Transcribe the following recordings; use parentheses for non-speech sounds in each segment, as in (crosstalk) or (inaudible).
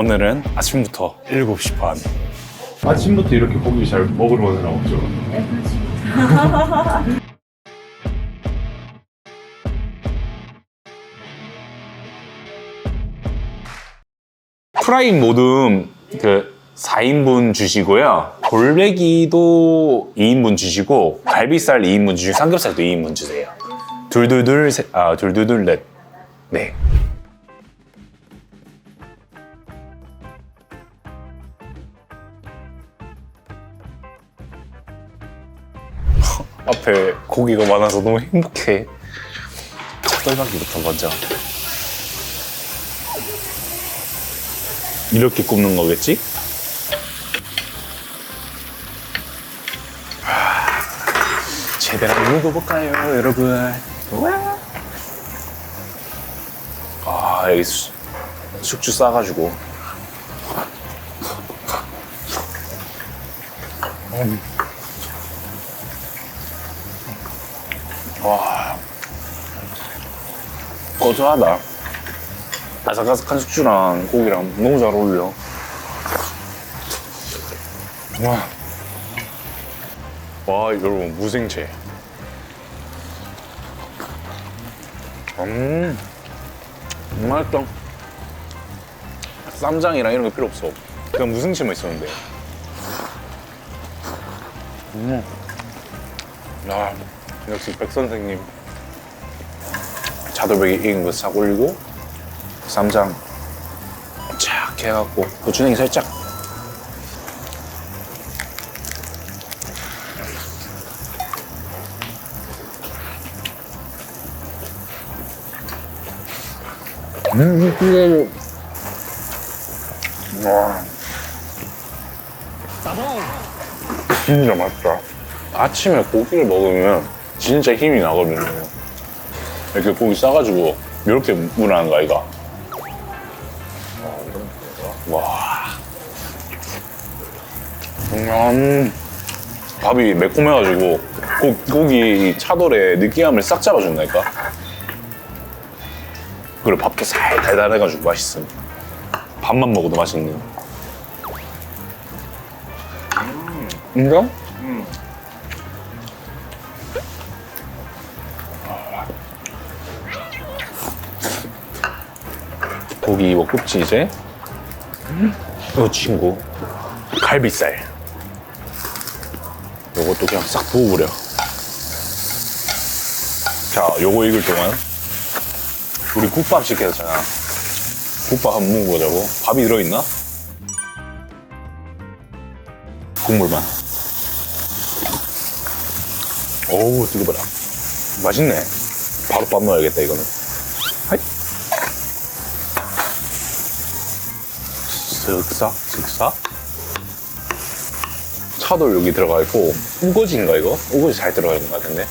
오늘은 아침부터 7시 반. 아침부터 이렇게 고기 잘 먹으러 날 없죠? (laughs) 프라임 모듬 그 4인분 주시고요. 골뱅이도 2인분 주시고 갈비살 2인분 주시고 삼겹살도 2인분 주세요. 둘둘둘 셋, 아 둘둘둘 넷. 네. 고기가 많아서 너무 행복해. 찹쌀박이부터 먼저. 이렇게 굽는 거겠지? 아, 제대로 한번 먹어볼까요, 여러분? 우와. 아, 여기 수- 숙주 싸가지고. 음. 고소하다. 아삭아삭한 숙주랑 고기랑 너무 잘 어울려. 와. 와, 여러분, 무생채. 음, 맛있다. 쌈장이랑 이런 거 필요 없어. 그냥 무생채만 있었는데. 음. 야, 역시 백 선생님. 차돌박이 익은 거 싹 올리고, 쌈장 쫙 해갖고 고추냉이 살짝 음, 음, 와. 진짜 맛있다. 아침에 고기를 먹으면 진짜 힘이 나거든요. 이렇게 고기 싸가지고 이렇게 무난한 거 아이가? 와. 음, 밥이 매콤해가지고 고, 고기 차돌의 느끼함을 싹 잡아준다니까. 그리고 밥도 살 달달해가지고 맛있음. 밥만 먹어도 맛있는. 인가? 고기 먹국지 이제? 이 친구. 갈비살 요것도 그냥 싹 부어버려. 자 요거 익을 동안 우리 국밥 시켰잖아. 국밥 한번 먹어보자고. 밥이 들어있나? 국물만. 어우 뜨거워라. 맛있네. 바로 밥 넣어야겠다 이거는 하이 슥싹 슥싹 차돌 여기 들어가 있고 우거지인가 이거? 우거지 잘 들어가 있는 것 같은데?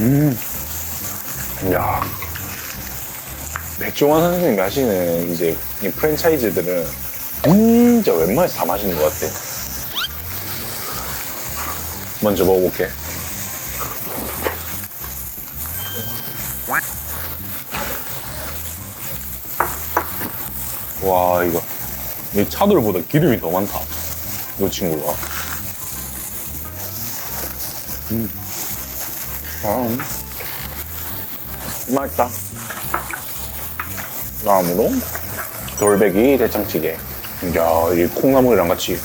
음, 야. 백종원 선생님이 하시는 이제 이 프랜차이즈들은 진짜 웬만해서 다 맛있는 것 같아. 먼저 먹어볼게 와 이거. 이 차돌보다 기름이 더 많다. 이 친구가. 음. 아, 음. 맛있다. 다음으로 돌배기 대창찌개. 이야 이 콩나물이랑 같이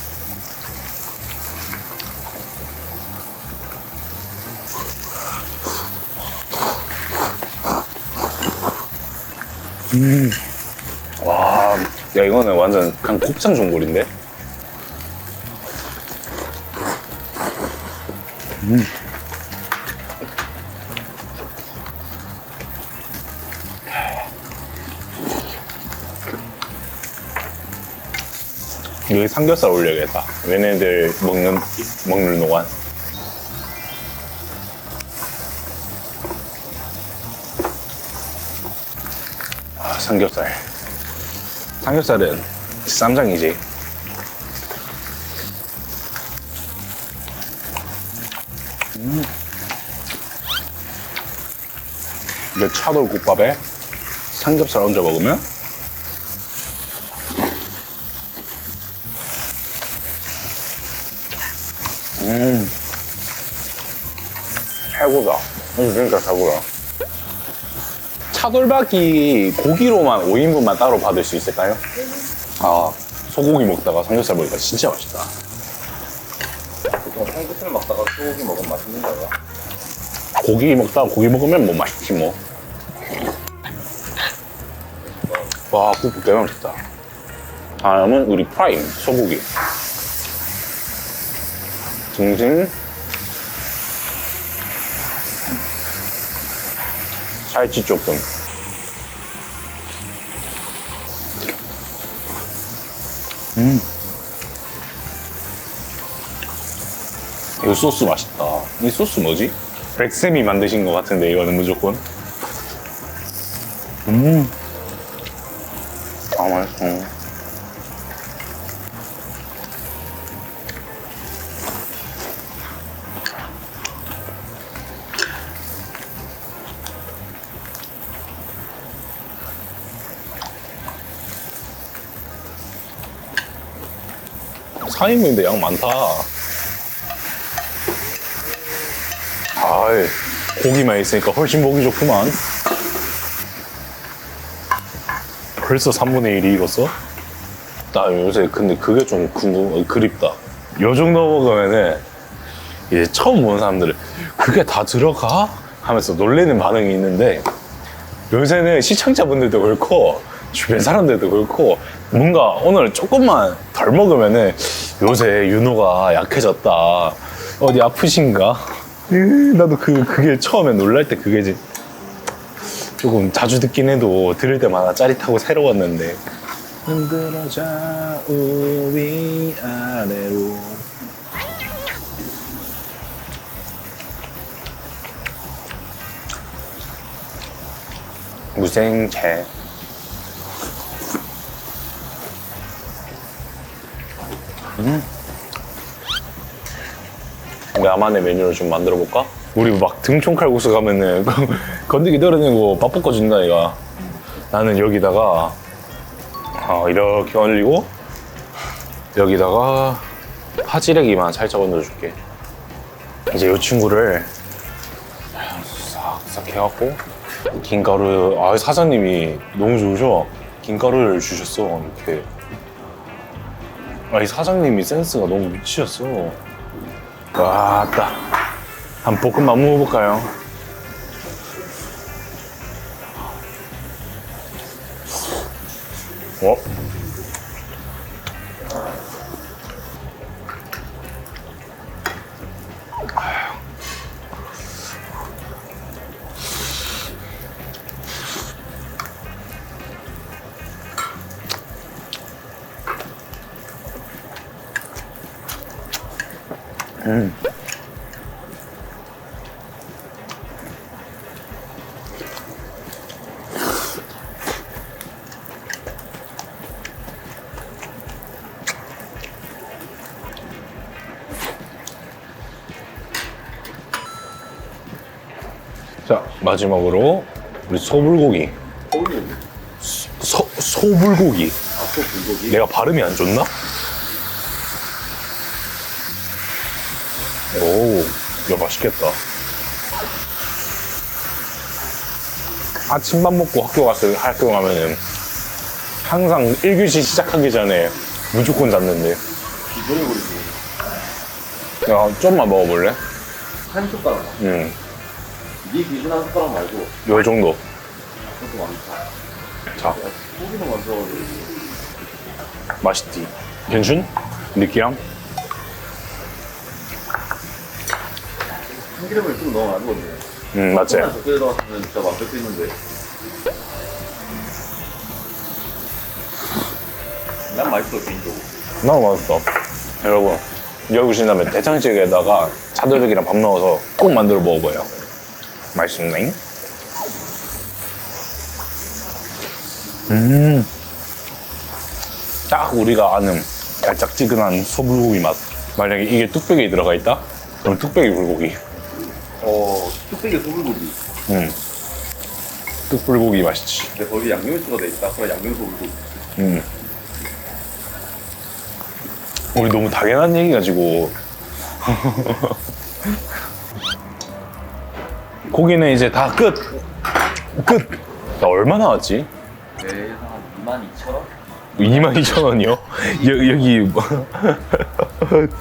와, 야 이거는 완전 그냥 곱창 전골인데? 여기 삼겹살 올려야겠다. 얘네들 먹는 먹는 동안. 아 삼겹살. 삼겹살은 쌈장이지. 음. 이제 차돌 국밥에 삼겹살 얹어 먹으면 음 최고다. 진짜 최고다. 차돌박이 고기로만 5인분만 따로 받을 수 있을까요? 아 소고기 먹다가 삼겹살 먹으니까 진짜 맛있다 보통 삼겹살 먹다가 소고기 먹으면 맛있는 거예요. 고기 먹다가 고기 먹으면 뭐 맛있지 뭐. 와, 국밥 대박 맛있다. 다음은 우리 프라임, 소고기. 등심. 살치 조금. 음. 이거 소스 맛있다. 이 소스 뭐지? 백쌤이 만드신 것 같은데 이거는 무조건. 음. 아 맛있어. 사인분인데 양 많다. 아이, 고기만 있으니까 훨씬 보기 좋구만. 벌써 3분의 1이 익었어? 나 요새 근데 그게 좀 궁금, 그립다. 요 정도 먹으면은 이제 처음 보는 사람들은 그게 다 들어가? 하면서 놀래는 반응이 있는데 요새는 시청자분들도 그렇고 주변 사람들도 그렇고 뭔가 오늘 조금만 덜 먹으면은 요새 윤호가 약해졌다. 어디 아프신가? 으, 나도 그, 그게 처음에 놀랄 때 그게 이제 조금 자주 듣긴 해도 들을 때마다 짜릿하고 새로웠는데 흔들어자 우리 아래로 무생채 나만의 메뉴를 좀 만들어 볼까? 우리 막 등촌칼국수 가면은 (laughs) 건더기 떨어내고 밥 볶아준다 이가. 나는 여기다가 어, 이렇게 올리고 여기다가 파지레기만 살짝 얹어줄게. 이제 이 친구를 싹싹 해갖고 김가루 아 사장님이 너무 좋으셔. 김가루를 주셨어 이렇게 아 이 사장님이 센스가 너무 미치셨어 와 따 한 볶음밥 먹어볼까요? 어? 자 마지막으로 우리 소불고기 소고기. 소, 소불고기 아또 불고기. 내가 발음이 안 좋나? 야 맛있겠다. 아침밥 먹고 학교 갔을 학교 가면은 항상 1교시 시작하기 전에 무조건 잡는데. 기본이 우리지. 야, 좀만 먹어볼래? 한 숟가락. 응, 네 기준 한 숟가락 말고 요 정도. 그것도 많다. 자, 고기는 먼저 맛있지. 괜춘? 느끼함? 참기름을 좀 넣으면 안. 응, 맞지? 조금만 적게 들어갔으면 진짜 완벽했는데. 난 맛있어 개인적으로. 너무 맛있어. 여러분, 다음에 대창찌개에다가 차돌백이랑 밥 넣어서 꼭 만들어 먹어봐요. 맛있네. 음. 딱 우리가 아는 달짝지근한 소불고기 맛. 만약에 이게 뚝배기에 들어가 있다? 그럼 뚝배기 불고기. 어, 뚝배기 소불고기. 음. 뚝불고기 맛있지. 근데 거기 양념이 들어가 있다. 그럼 양념 소금도 음. 우리 너무 당연한 얘기 가지고. (laughs) 고기는 이제 다 끝. 끝. 나 얼마 나왔지? 네, 한 2만 2천 원? 22,000원이요? 여기 뭐-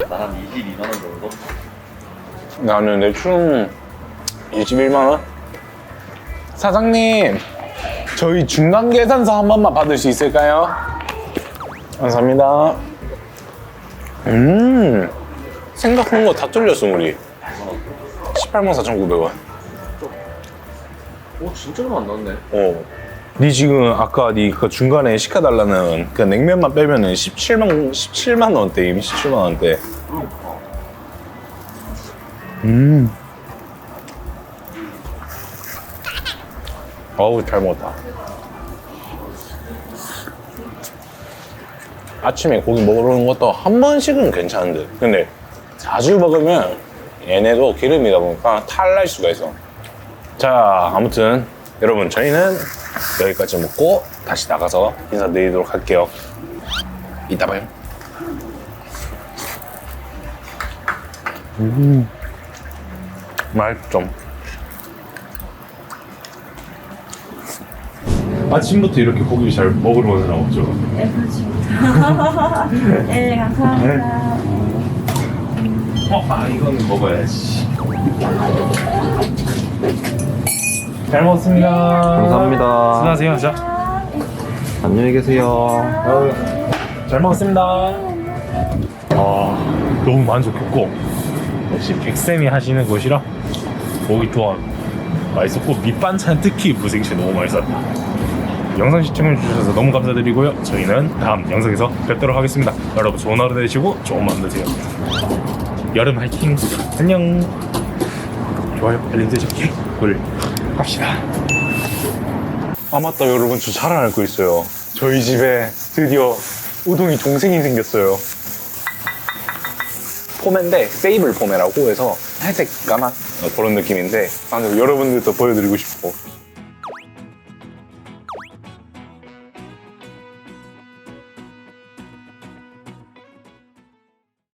나한 22만 원 정도? 나는 대충 21만 원? 사장님, 저희 중간 계산서 한 번만 받을 수 있을까요? 감사합니다. 음, 생각한 거다 뚫렸어 우리. 18만 4,900원. 오, 진짜 얼마 안 나왔네. 어. 니 지금 아까 니그 중간에 시켜달라는 그 냉면만 빼면은 17만 17만 원대 이미 17만 원대. 음. 어우 잘 먹었다. 아침에 고기 먹으러 오는 것도 한 번씩은 괜찮은데 근데 자주 먹으면 얘네도 기름이다 보니까 탈날 수가 있어. 자, 아무튼 여러분 저희는 여기까지 먹고 다시 나가서 인사드리도록 할게요. 이따 봐요. 음, 맛있죠. 아침부터 이렇게 고기 잘 먹으러 오는 사람 없죠? 네, 그렇죠. (laughs) 네, 감사합니다. 어, 아 이건 먹어야지. 잘 먹었습니다. 감사합니다. 수고하세요. 자, 안녕히 계세요. 잘 먹었습니다. 아 너무 만족했고 역시 백쌤이 하시는 곳이라 고기 조합 맛있었고 밑반찬 특히 무생채 너무 맛있었다. 영상 시청해주셔서 너무 감사드리고요. 저희는 다음 영상에서 뵙도록 하겠습니다. 여러분 좋은 하루 되시고 좋은 밤 되세요. 여름 화이팅! 안녕! 좋아요, 알림 설정, 꿀 갑시다. 아 맞다 여러분 저 잘 알고 있어요. 저희 집에 드디어 우동이 동생이 생겼어요. 포메인데 세이블 포메라고 해서 회색 까만? 그런 느낌인데 아, 여러분들도 보여드리고 싶고